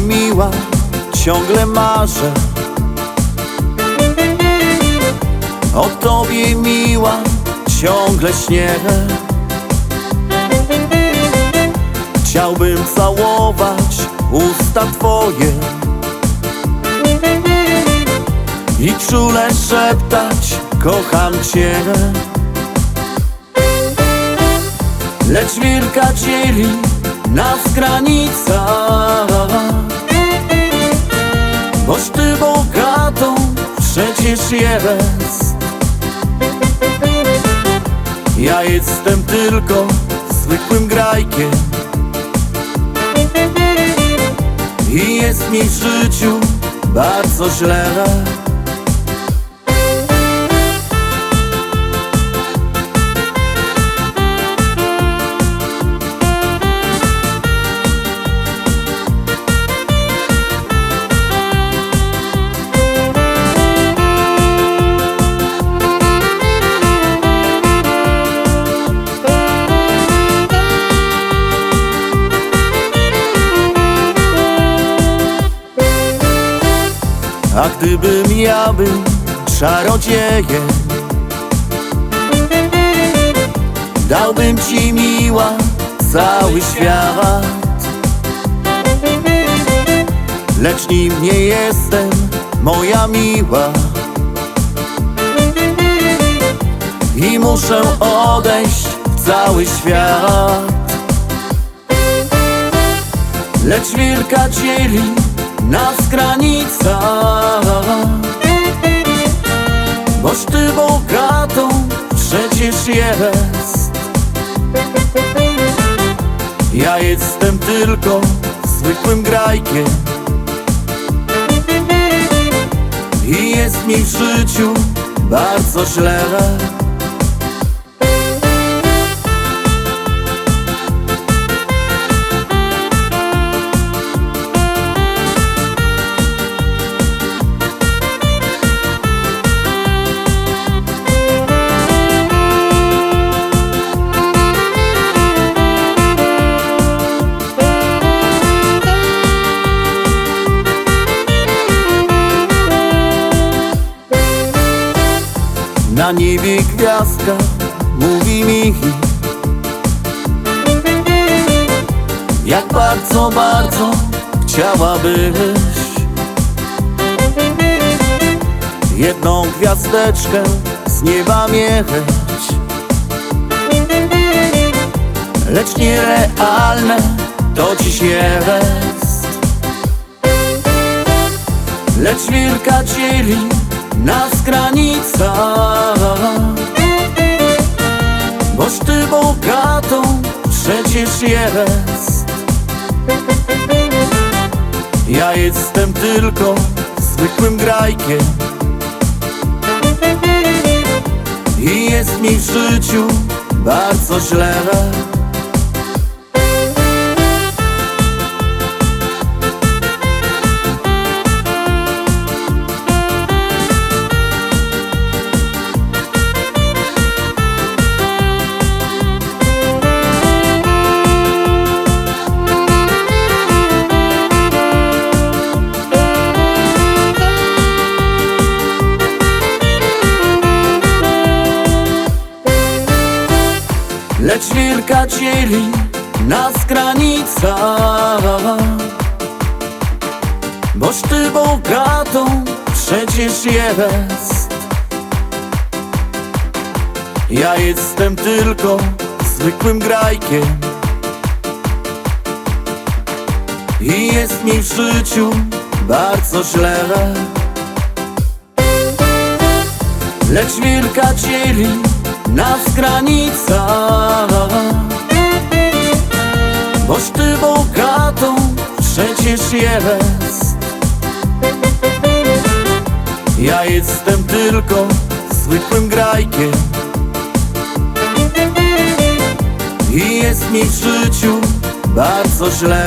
miła, ciągle marzę. O tobie miła, ciągle śnię Chciałbym całować usta twoje I czule szeptać, kocham cię. Lecz wilka dzieli nas granica Boś ty bogatą przecież jest. Ja jestem tylko zwykłym grajkiem. I jest mi w życiu bardzo źle A gdybym ja był czarodziejem Dałbym ci miła cały świat. Lecz nim nie jestem, moja miła. I muszę odejść w cały świat. Lecz wilka dzieli nas granica Boś ty bogatą przecież jest. Ja jestem tylko zwykłym grajkiem. I jest mi w życiu bardzo źle Na niebie gwiazdka mówi mi Jak bardzo, bardzo chciałabyś Jedną gwiazdeczkę z nieba mieć Lecz nierealne to dziś jest. Lecz wilka dzieli nas granica Boś ty bogatą przecież jest. Ja jestem tylko zwykłym grajkiem. I jest mi w życiu bardzo źle Lecz wilka dzieli nas granica. Boś ty bogatą przecież jest Ja jestem tylko zwykłym grajkiem. I jest mi w życiu bardzo źle. Lecz wilka dzieli nas granica przecież jest Ja jestem tylko zwykłym grajkiem. I jest mi w życiu bardzo źle